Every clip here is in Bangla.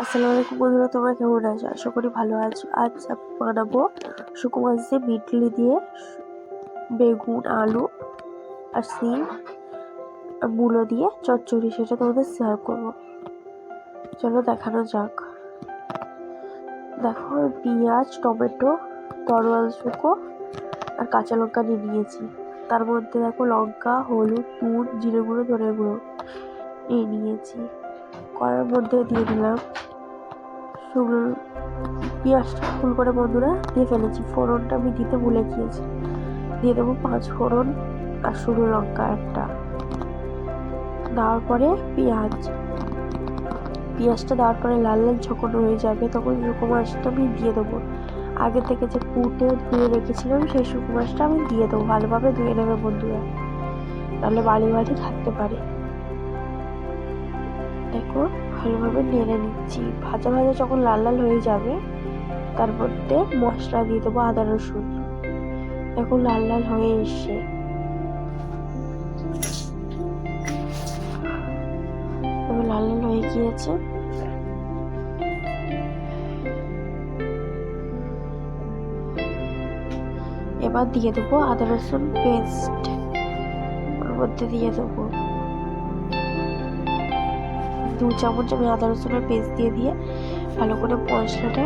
আসসালামু আলাইকুম বন্ধুরা, তোমরা কেমন আছো? আশা করি ভালো আছো। আজ বানাবো শুকনো মাছ দিয়ে বিটলি দিয়ে বেগুন, আলু আর সিম আর মূলো দিয়ে চচ্চড়ি, সেটা তোমাদের শেয়ার করব। চলো দেখানো যাক। দেখো পেঁয়াজ, টমেটো তরোয়াল শুকো আর কাঁচা লঙ্কা নিয়ে নিয়েছি। তার মধ্যে দেখো লঙ্কা, হলুদ নুন জিরে গুঁড়ো, ধনে গুঁড়ো নিয়ে নিয়েছি। কড়ার মধ্যে দিয়ে দিলাম শুকনো পেঁয়াজটা ফুল করে বন্ধুরা দিয়ে ফেলেছি। ফোড়নটা আমি দিতে ভুলে গিয়েছি। দিয়ে দেবো পাঁচ ফোড়ন আর শুকনো লঙ্কা একটা। দেওয়ার পরে পেঁয়াজ। পেঁয়াজটা দেওয়ার পরে লাল লাল ঝকনো হয়ে যাবে তখন শুকনো মাছটা আমি দিয়ে দেবো। আগে থেকে যে কুটে ধুয়ে রেখেছিলাম সেই শুকনো মাছটা আমি দিয়ে দেবো। ভালোভাবে ধুয়ে নেবে বন্ধুরা। তাহলে বালি বালি থাকতে পারে। দেখো ভালোভাবে নেড়ে নিচ্ছি। ভাজা ভাজা যখন লাল লাল হয়ে যাবে তার মধ্যে মশলা দিয়ে দেবো আদা, রসুন। এখন লাল লাল হয়ে এসছে। লাল লাল হয়ে গিয়েছে। এবার দিয়ে দেবো আদা, রসুন পেস্ট। ওর মধ্যে দিয়ে দেবো। দু চামচ আমি আদা রসুনের পেস্ট দিয়ে দিয়ে ভালো করে মশলাটা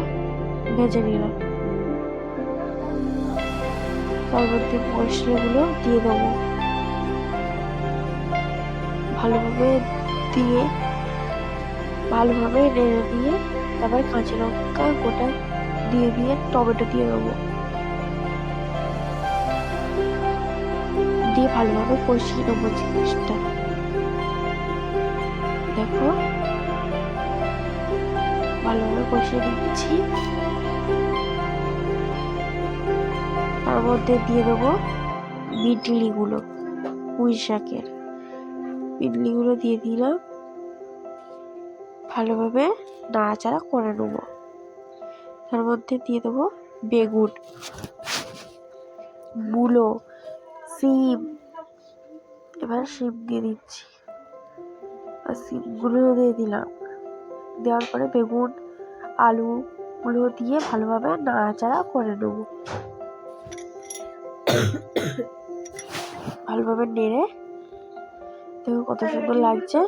ভেজে নিলাম। তার মধ্যে মশলাগুলো দিয়ে দেবো। ভালোভাবে দিয়ে, ভালোভাবে নেড়ে দিয়ে তারপর কাঁচা লঙ্কা গোটা দিয়ে দিয়ে টমেটো দিয়ে দেবো। দিয়ে ভালোভাবে কষিয়ে নেব জিনিসটা। দেখো। ভালোভাবে কষিয়ে দিচ্ছি তার মধ্যে দিয়ে দেবো বিটলিগুলো পুঁই শাকের। বিটলিগুলো দিয়ে দিলাম। ভালোভাবে নাড়াচাড়া করে নেব। তার মধ্যে দিয়ে দেবো বেগুন মূলো সিম। এবার সিম দিয়ে দিচ্ছি। সিমগুলো দিয়ে দিলাম। দেওয়ার পরে বেগুন আলুগুলো দিয়ে ভালোভাবে নাড়াচাড়া করে নেব। ভালোভাবে নেড়ে দেখো কত সুন্দর লাগছে।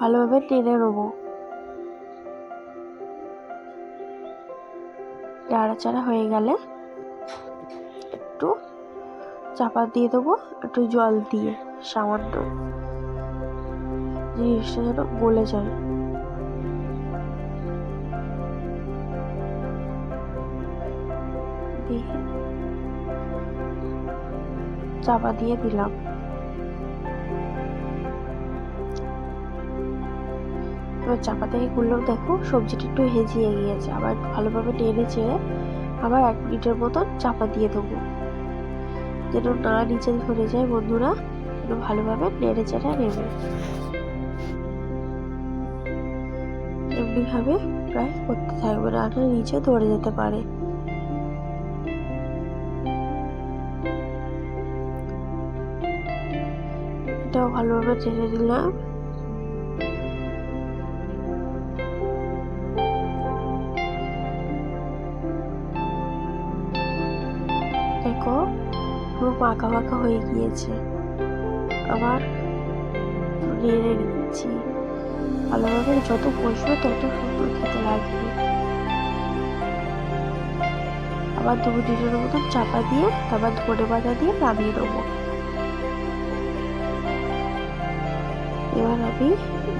ভালোভাবে নেড়ে নেব। নাড়াচাড়া হয়ে গেলে চাপা দিয়ে দেবো, একটু জল দিয়ে, সামান্য। জিনিসটা যেন গলে যায়। দিয়ে চাপা দিয়ে দিলাম। এবার চাপা থেকে খুললেও দেখো, সবজিটা একটু হেজিয়ে গিয়েছে। আবার ভালোভাবে নেড়ে চেড়ে আবার এক মিনিটের মতন চাপা দিয়ে দেবো। যেন না নিচে ধরে যায় বন্ধুরা যেন ভালোভাবে নেড়ে চেড়ে নেবে। এমনিভাবে প্রায় করতে থাকবে রান্না নিচে ধরে যেতে পারে। এটাও ভালোভাবে চেড়ে দিলাম পাকা পাকা হয়ে গিয়েছে। আবার নেড়ে নিচ্ছি। ভালোভাবে যত কষবে তত সুন্দর খেতে লাগবে। আবার দু মিনিটের মতন চাপা দিয়ে, তারপর ধনে পাতা দিয়ে নামিয়ে দেবো এবার আমি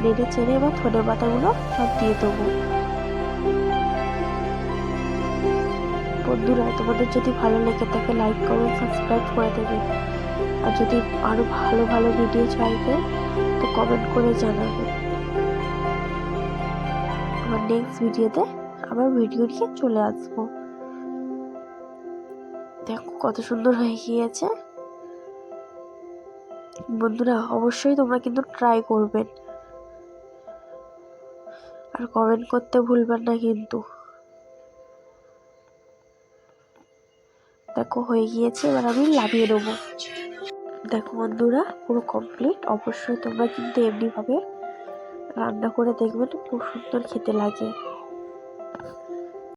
নেড়ে চেড়ে এবার ধনে পাতাগুলো সব দিয়ে দেবো। বন্ধুরা, তোমাদের যদি ভালো লেগে থাকে লাইক কমেন্ট সাবস্ক্রাইব করে দেবে। আর যদি আরও ভালো ভালো ভিডিও চাইবে, তো কমেন্ট করে জানাবে। আমার নেক্সট ভিডিওতে আবার ভিডিও নিয়ে চলে আসব। দেখো কত সুন্দর হয়ে গিয়েছে। বন্ধুরা, অবশ্যই তোমরা কিন্তু ট্রাই করবেন আর কমেন্ট করতে ভুলবেন না কিন্তু। দেখো হয়ে গিয়েছে, এবার আমি লাভিয়ে নেব। দেখো বন্ধুরা, পুরো কমপ্লিট অবশ্যই তোমরা কিন্তু এমনিভাবে রান্না করে দেখবেন খুব সুন্দর খেতে লাগে।